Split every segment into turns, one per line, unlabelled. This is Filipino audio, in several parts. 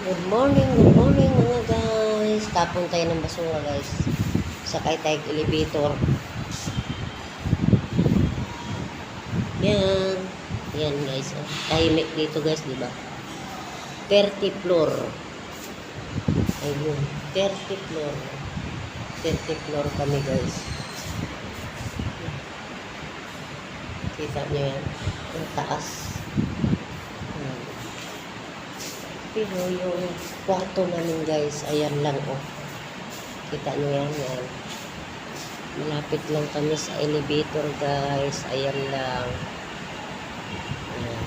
Good morning, good morning mga guys. Tapon tayo ng basura guys. Sakay tayo elevator. Yan. Yan guys. Oh. Dito guys, di ba? 30 floor. Ayun. 30 floor. 30 floor kami guys. Kita nyo yan? Ang taas. Hmm. Pero yung kwarto namin guys, ayan lang oh. Kita nyo yan, yan. Malapit lang kami sa elevator guys. Ayan lang. Ayan.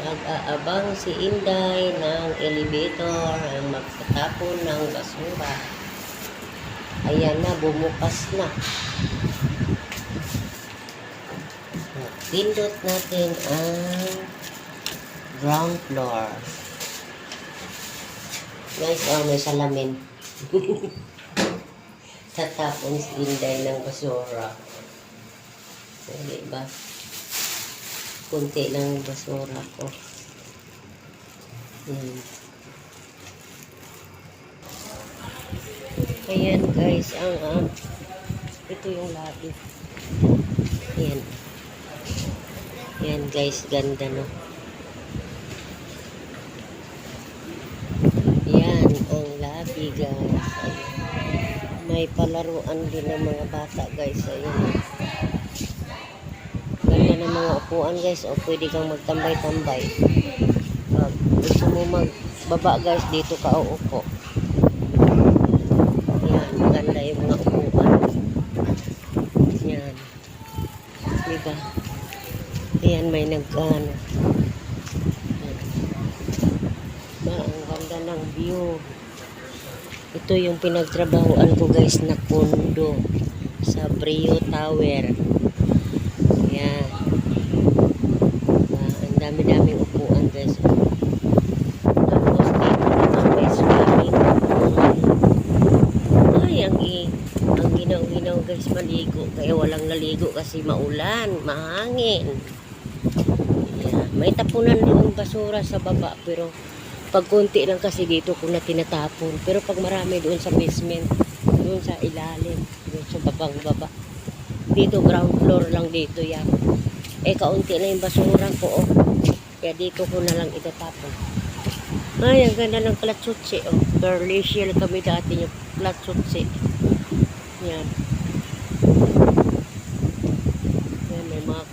Mag-aabang si Inday ng elevator ang magtatapon ng basura. Ayan na, bumukas na. Pindot natin ang ground floor. Guys, oh, may salamin. Tatapon si Inday ng basura. Hindi ba? Kunti lang basura ko. Hmm. Ayan guys, ang ah, ito yung labi. Ayan. Ayan guys, ganda no. Yan ang labi guys. Ayan. May palaruan din ng mga bata guys. Ayun. Ganda ng mga upuan guys. O pwede kang magtambay-tambay. Pag gusto mo magbaba guys, dito ka uupo. Yan, maganda yung mga upuan. Yan. Diba? Ayan, may nag-ano. Ang ganda ng view. Ito yung pinagtrabahoan ko guys na kondo sa Brio Tower. Ayan. Ah, ang dami-daming upuan guys. Tapos dito naman may swimming pool. Ay, ang, ang ginaw-ginaw guys maligo. Kaya walang naligo kasi maulan, mahangin. Ayan. May tapunan doon basura sa baba pero pag konti lang kasi dito ko na tinatapon. Pero pag marami doon sa basement, doon sa ilalim, doon sa babang baba. Dito ground floor lang dito yan. Eh kaunti na yung basura ko oh. Kaya dito ko na lang itatapon. Ay, ang ganda ng klatsutsi oh. Berlicial kami dati yung klatsutsi. Yan,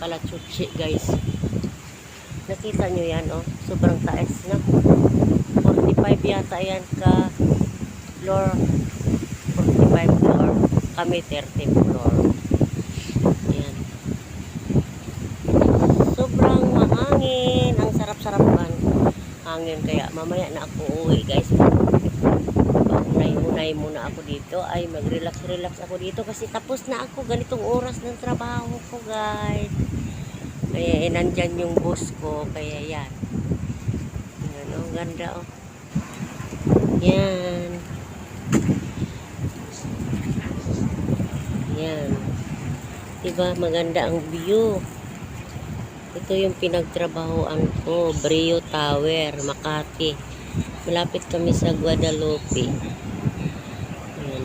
kalatsutsi guys. Nakita nyo yan oh. Sobrang taas na. 45 yata yan ka floor. 45 floor. Kami 30 floor. Yan sobrang mahangin. Ang sarap-sarap man. Hangin. Kaya mamaya na ako uwi guys. Unay-unay muna ako dito. Ay mag-relax-relax ako dito kasi tapos na ako. Ganitong oras ng trabaho ko guys kaya eh, nandyan yung boss ko kaya yan ano, ang ganda oh. Yan. Yan. Diba, maganda ang view. Ito yung pinagtrabahoan ko, Brio Tower, Makati. Malapit kami sa Guadalupe. Yan.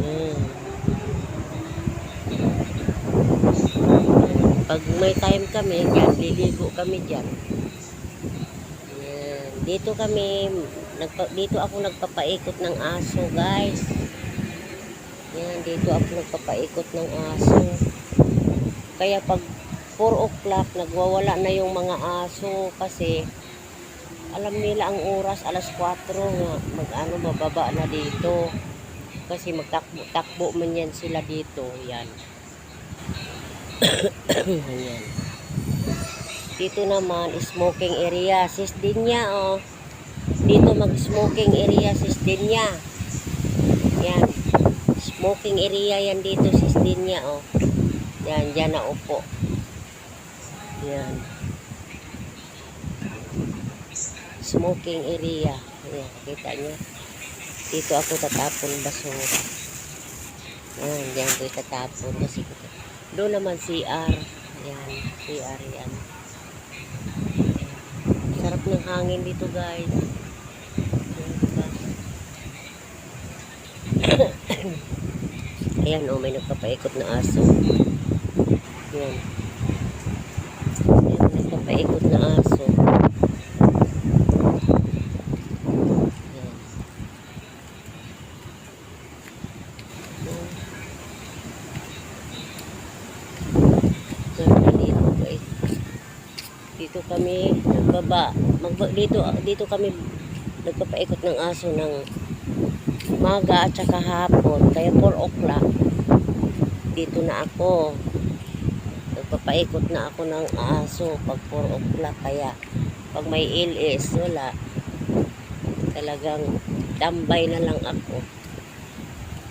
Yan. Pag may time kami, yan, liligo kami dyan. Yan. Dito kami, nagpa, dito ako nagpapaikot ng aso, guys. Yan, dito ako nagpapaikot ng aso. Kaya pag 4 o'clock, nagwawala na yung mga aso kasi alam nila ang oras, alas 4 nga, mag ano, mababa na dito. Kasi magtakbo-takbo man yan sila dito. Yan. Yan. Dito naman, smoking area. Sis Dinya, oh. Dito mag-smoking area, sis Dinya. Yan. Smoking area yan dito, sis Dinya, oh. Yan, dyan na upo. Yan. Smoking area. Yan, kita nyo. Dito ako tatapon basura. Yan, dyan ko tatapon kasi doon naman CR. Yan. ari-arian. Sarap ng hangin dito guys. Ayan? Ayan oh, may nagpapaikot na aso. Ayan. Ayan, nagpapaikot na aso. Ayan. Ayan. Ganda dito guys. Dito kami nagbaba. Magba, dito dito kami nagpapaikot ng aso ng maga at saka hapon. Kaya 4 o'clock. Dito na ako. Nagpapaikot na ako ng aso pag 4 o'clock. Kaya pag may ilis, wala. Talagang tambay na lang ako.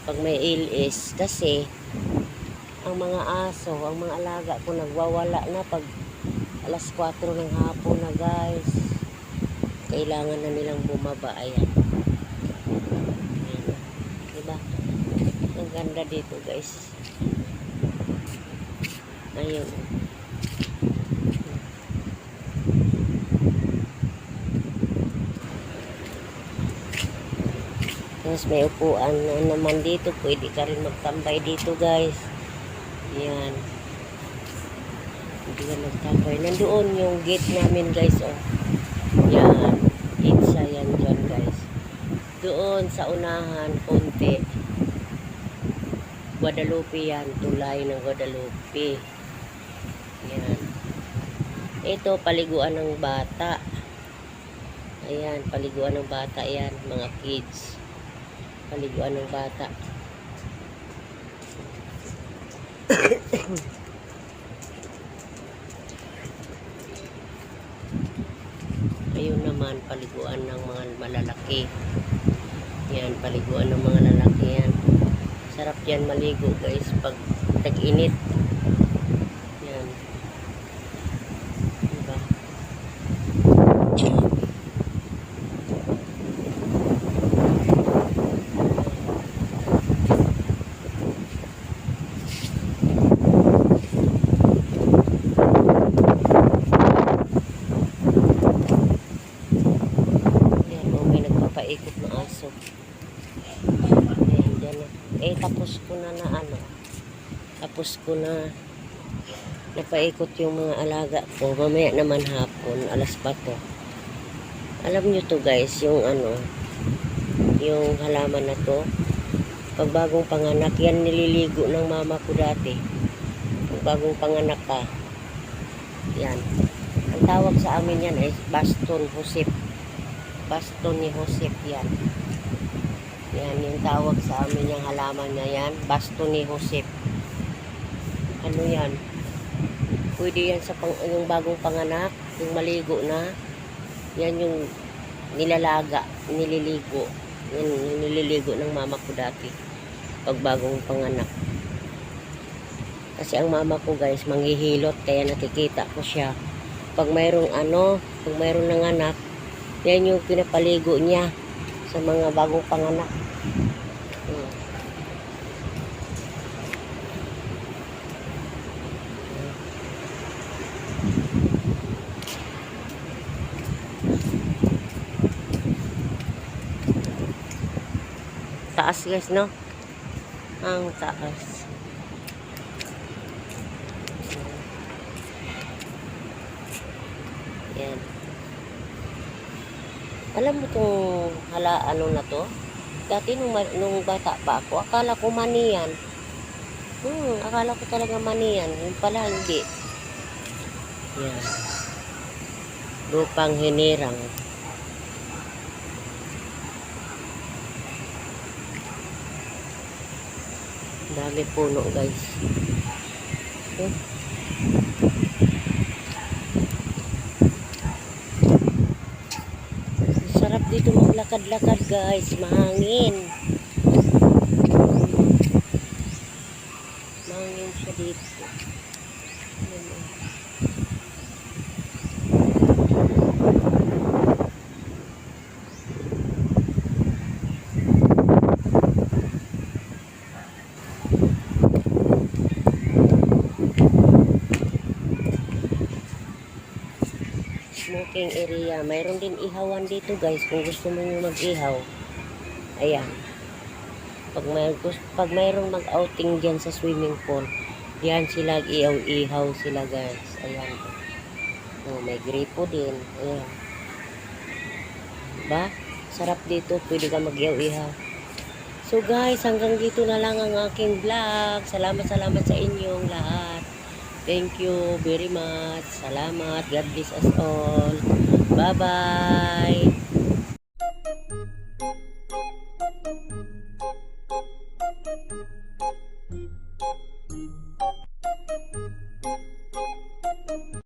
Pag may ilis. Kasi ang mga aso, ang mga alaga ko nagwawala na pag alas 4 ng hapon na guys. Kailangan na nilang bumaba. Ayan. Ayan. Diba? Ang ganda dito guys. Ayun. Tapos may upuan na naman dito. Pwede ka rin magtambay dito guys. Yan. Hindi ka magtambay. Nandoon yung gate namin guys. Oh. Yan. Siya yan dyan guys. Doon sa unahan, konti. Guadalupe yan. Tulay ng Guadalupe. Yan. Ito, paliguan ng bata. Ayan, paliguan ng bata yan. Mga kids. Paliguan ng bata. Ayun naman, paliguan ng mga malalaki. Yan, paliguan ng mga lalaki yan. Sarap yan maligo guys pag tag-init. Yan. Diba? Yan, oh, may nagpapaikot na aso. Ayan, dyan na. Eh, tapos ko na na ano. Tapos ko na napaikot yung mga alaga ko. Mamaya naman hapon, alas pa to. Alam nyo to guys, yung ano, yung halaman na to. Pag bagong panganak, yan nililigo ng mama ko dati. Pag bagong panganak ka, yan. Ang tawag sa amin yan ay baston husip baston ni Josep yan. Yan yung tawag sa amin yung halaman niya yan. Baston ni Josep. Ano yan? Pwede yan sa pang, yung bagong panganak, yung maligo na. Yan yung nilalaga, nililigo. Yan yung nililigo ng mama ko dati. Pag bagong panganak. Kasi ang mama ko guys, manghihilot, kaya nakikita ko siya. Pag mayroong ano, pag mayroong nanganak, yan yung pinapaligo niya sa mga bagong panganak. Taas guys, no? Ang taas. Yan. Alam mo itong hala, ano na to? Dati nung, nung bata pa ako, akala ko mani yan. Hmm, akala ko talaga mani yan. Yung pala hindi. Yan. Lupang hinirang. Dami puno guys. Hmm. Sarap dito maglakad-lakad guys. Mahangin. Mahangin siya dito. Ayan, oh. Smoking area. Mayroon din ihawan dito guys kung gusto mo yung mag-ihaw. Ayan. Pag, may, pag mayroong mag-outing dyan sa swimming pool, yan sila ihaw-ihaw sila guys. Ayan. Oh, may gripo din. Ayan. Ba? Sarap dito. Pwede ka mag-ihaw-ihaw. So guys, hanggang dito na lang ang aking vlog. Salamat, salamat sa inyong lahat. Thank you very much. Salamat. God bless us all. Bye-bye.